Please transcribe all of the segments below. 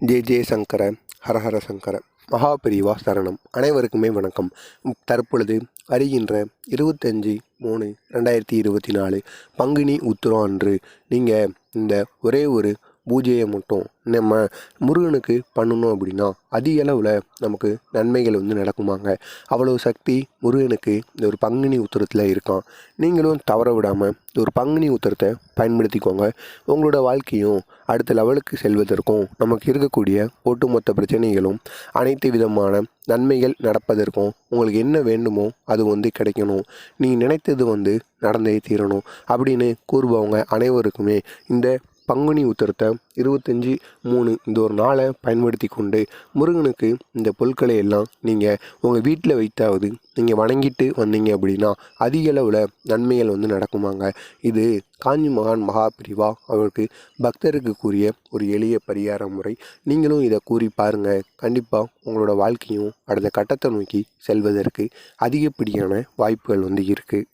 J ஜே சங்கர ஹரஹர சங்கர. மகாபிரிவா சரணம். அனைவருக்குமே வணக்கம். தற்பொழுது வருகின்ற இருபத்தஞ்சி மூணு ரெண்டாயிரத்தி இருபத்தி நாலு பங்குனி உத்திரம் அன்று நீங்கள் இந்த ஒரே ஒரு பூஜையை மட்டும் நம்ம முருகனுக்கு பண்ணணும் அப்படின்னா அதிக அளவில் நமக்கு நன்மைகள் வந்து நடக்குமாங்க. அவ்வளோ சக்தி முருகனுக்கு இந்த ஒரு பங்குனி உத்தரத்தில் இருக்கான். நீங்களும் தவற விடாமல் இந்த ஒரு பங்குனி உத்தரத்தை பயன்படுத்திக்கோங்க. உங்களோட வாழ்க்கையும் அடுத்த லெவலுக்கு செல்வதற்கும் நமக்கு இருக்கக்கூடிய ஒட்டுமொத்த பிரச்சனைகளும் அனைத்து விதமான நன்மைகள் நடப்பதற்கும் உங்களுக்கு என்ன வேண்டுமோ அது வந்து கிடைக்கணும். நீ நினைத்தது வந்து நடந்தே தீரணும் அப்படின்னு கூறுபவங்க அனைவருக்குமே இந்த பங்குனி உத்திரத்தை இருபத்தஞ்சி மூணு இந்த ஒரு நாளை பயன்படுத்தி கொண்டு முருகனுக்கு இந்த பொருட்களை எல்லாம் நீங்கள் உங்கள் வீட்டில் வைத்தாவது நீங்கள் வணங்கிட்டு வந்தீங்க அப்படின்னா அதிக அளவில் நன்மைகள் வந்து நடக்குமாங்க. இது காஞ்சி மகான் மகாபிரிவா அவருக்கு பக்தருக்கு கூறிய ஒரு எளிய பரிகார முறை. நீங்களும் இதை கூறி பாருங்கள் கண்டிப்பாக உங்களோட வாழ்க்கையும் அடுத்த கட்டத்தை நோக்கி செல்வதற்கு அதிகப்படியான வாய்ப்புகள் வந்து இருக்குது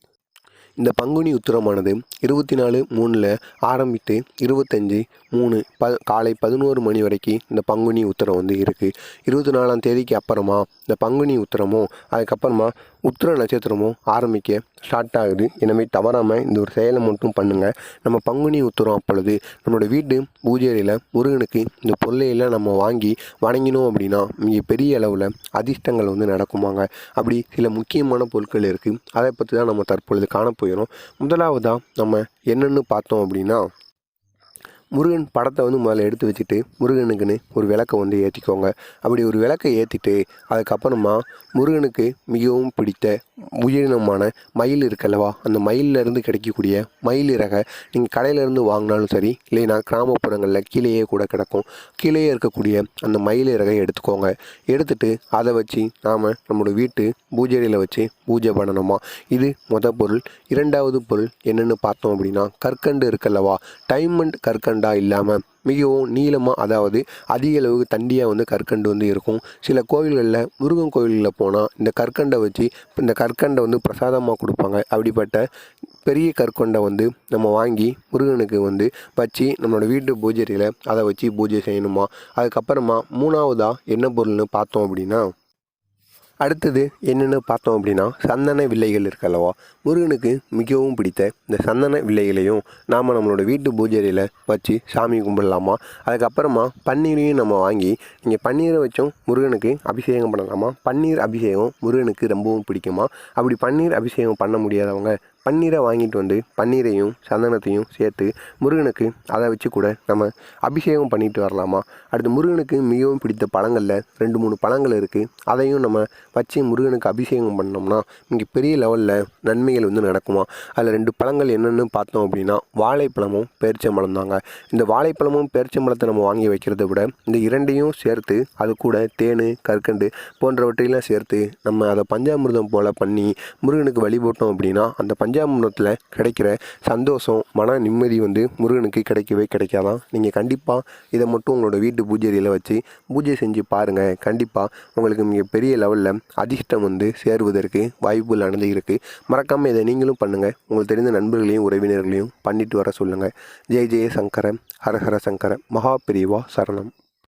இந்த பங்குனி உத்திரமானது இருபத்தி நாலு மூணில் ஆரம்பித்து இருபத்தஞ்சி மூணு ப காலை பதினோரு மணி வரைக்கும் இந்த பங்குனி உத்திரம் வந்து இருக்குது இருபத்தி நாலாம் தேதிக்கு அப்புறமா இந்த பங்குனி உத்திரமும் அதுக்கப்புறமா உத்திர நட்சத்திரமும் ஆரம்பிக்க ஸ்டார்ட் ஆகுது. எனவே தவறாமல் இந்த ஒரு செயலை மட்டும் பண்ணுங்கள் நம்ம பங்குனி உத்திரம் அப்பொழுது நம்மளோட வீட்டு பூஜையில் முருகனுக்கு இந்த பொருளையெல்லாம் நம்ம வாங்கி வணங்கினோம் அப்படின்னா மிக பெரிய அளவில் அதிர்ஷ்டங்கள் வந்து நடக்குமாங்க. அப்படி சில முக்கியமான பொருட்கள் இருக்குது அதை பற்றி தான் நம்ம தற்பொழுது காணப்போ போயிடும் முதலாவதாக நம்ம என்னென்னு பார்த்தோம் அப்படின்னா முருகன் படத்தை வந்து முதல்ல எடுத்து வச்சுட்டு முருகனுக்குன்னு ஒரு விளக்கை வந்து ஏற்றிக்கோங்க அப்படி ஒரு விளக்கை ஏற்றிட்டு அதுக்கப்புறமா முருகனுக்கு மிகவும் பிடித்த உயிரினமான மயில் இருக்கல்லவா? அந்த மயிலிருந்து கிடைக்கக்கூடிய மயில் இறகை நீங்கள் கடையிலேருந்து வாங்கினாலும் சரி இல்லைனா கிராமப்புறங்களில் கீழேயே கூட கிடக்கும். கீழேயே இருக்கக்கூடிய அந்த மயில் இறகை எடுத்துக்கோங்க. எடுத்துட்டு அதை வச்சு நாம் நம்மளோட வீட்டு பூஜையில் வச்சு பூஜை பண்ணணுமா? இது மொத பொருள். இரண்டாவது பொருள் என்னென்னு பார்த்தோம் அப்படின்னா கற்கண்டு இருக்கல்லவா? டைமண்ட் கற்கண்டா இல்லாமல் மிகவும் நீளமாக அதாவது அதிக அளவுக்கு தண்டியாக வந்து கற்கண்டு வந்து இருக்கும். சில கோவில்களில் முருகன் கோவில்களில் போனால் இந்த கற்கண்டை வச்சு இந்த கற்கண்டை வந்து பிரசாதமாக கொடுப்பாங்க. அப்படிப்பட்ட பெரிய கற்கொண்டை வந்து நம்ம வாங்கி முருகனுக்கு வந்து வச்சு நம்மளோட வீட்டு பூஜையில் அதை வச்சு பூஜை செய்யணுமா? அதுக்கப்புறமா மூணாவதாக என்ன பொருள்னு பார்த்தோம் அப்படின்னா அடுத்தது என்னென்னு பார்த்தோம் அப்படின்னா சந்தன வில்லைகள் இருக்கல்லவா? முருகனுக்கு மிகவும் பிடித்த இந்த சந்தன வில்லைகளையும் நாம் நம்மளோட வீட்டு பூஜையில் வச்சு சாமி கும்பிடலாமா? அதுக்கப்புறமா பன்னீரையும் நம்ம வாங்கி நீங்கள் பன்னீரை வச்சும் முருகனுக்கு அபிஷேகம் பண்ணலாமா? பன்னீர் அபிஷேகம் முருகனுக்கு ரொம்பவும் பிடிக்குமா? அப்படி பன்னீர் அபிஷேகம் பண்ண முடியாதவங்க பன்னீரை வாங்கிட்டு வந்து பன்னீரையும் சந்தனத்தையும் சேர்த்து முருகனுக்கு அதை வச்சு கூட நம்ம அபிஷேகம் பண்ணிட்டு வரலாமா? அடுத்து முருகனுக்கு மிகவும் பிடித்த பழங்களில் ரெண்டு மூணு பழங்கள் இருக்குது அதையும் நம்ம வச்சு முருகனுக்கு அபிஷேகம் பண்ணோம்னா இங்கே பெரிய லெவலில் நன்மைகள் வந்து நடக்குமா? அதில் ரெண்டு பழங்கள் என்னென்னு பார்த்தோம் அப்படின்னா வாழைப்பழமும் பேரிச்சம்பழம் தாங்க. இந்த வாழைப்பழமும் பேரிச்சம்பழத்தை நம்ம வாங்கி வைக்கிறத விட இந்த இரண்டையும் சேர்த்து அது கூட தேன் கற்கண்டு போன்றவற்றையெல்லாம் சேர்த்து நம்ம அதை பஞ்சாமிர்தம் போல் பண்ணி முருகனுக்கு வழிபட்டோம் அப்படின்னா அந்த பஞ்ச பஞ்சாமிரத்தில் கிடைக்கிற சந்தோஷம் மன நிம்மதி வந்து முருகனுக்கு கிடைக்கவே கிடைக்காதான். நீங்கள் கண்டிப்பாக இதை மட்டும் உங்களோட வீட்டு பூஜையில் வச்சு பூஜை செஞ்சு பாருங்கள் கண்டிப்பாக உங்களுக்கு மிக பெரிய லெவலில் அதிர்ஷ்டம் வந்து சேருவதற்கு வாய்ப்புகள் நடந்து இருக்குது மறக்காமல் இதை நீங்களும் பண்ணுங்கள் உங்களுக்கு தெரிந்த நண்பர்களையும் உறவினர்களையும் பண்ணிட்டு வர சொல்லுங்கள் ஜெய ஜெய சங்கர ஹரஹர சங்கர மகா பிரிவா சரணம்.